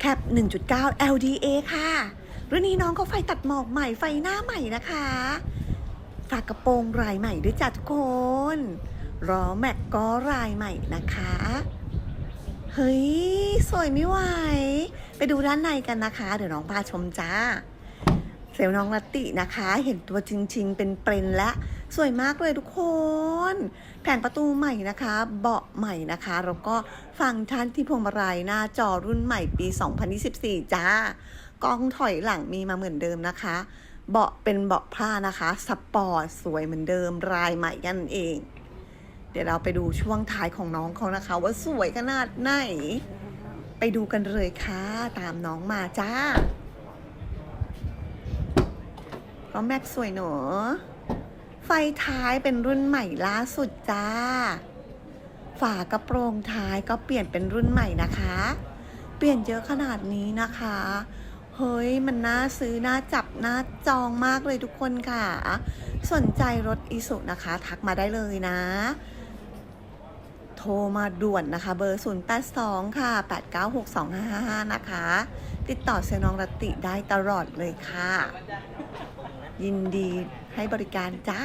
แคป1.9 LDA ค่ะ รุ่นนี้น้องเขาไฟตัดหมอกใหม่ไฟหน้าใหม่นะคะ ฝากกระโปรงลายใหม่ด้วยจ้ะทุกคนล้อแม็กก็ลายใหม่นะคะ เฮ้ย สวยไม่ไหว ไปดูด้านในกันนะคะ เดี๋ยวน้องพาชมจ้า เซลน้องลัตตินะคะ เห็นตัวจริง ๆ เป็นเปรนและ สวยมากเลยทุกคน แผงประตูใหม่นะคะ เบาะใหม่นะคะ แล้วก็ฟังก์ชันที่พวงมาลัยหน้าจอรุ่นใหม่ปี 2024 จ้ากล้องถอยหลังมีมาเหมือนเดิมนะคะ เบาะเป็นเบาะผ้านะคะ สปอร์ตสวยเหมือนเดิมลายใหม่กันเอง เดี๋ยวเราไปดูช่วงท้ายของน้องเขานะคะ ว่าสวยขนาดไหน ไปดูกันเลยค่ะ ตามน้องมาจ้าก็แม็กสวยหนูไฟท้ายเป็นรุ่นใหม่ล่าสุดจ้า ฝากระโปรงท้ายก็เปลี่ยนเป็นรุ่นใหม่นะคะ เปลี่ยนเยอะขนาดนี้นะคะ เฮ้ยมันน่าซื้อน่าจับน่าจองมากเลยทุกคนค่ะ สนใจรถอีสุนะคะ ทักมาได้เลยนะ โทรมาด่วนนะคะ เบอร์ 082 ค่ะ 8962555 นะคะ ติดต่อเซน้องรติได้ตลอดเลยค่ะ ยินดีให้บริการจ้า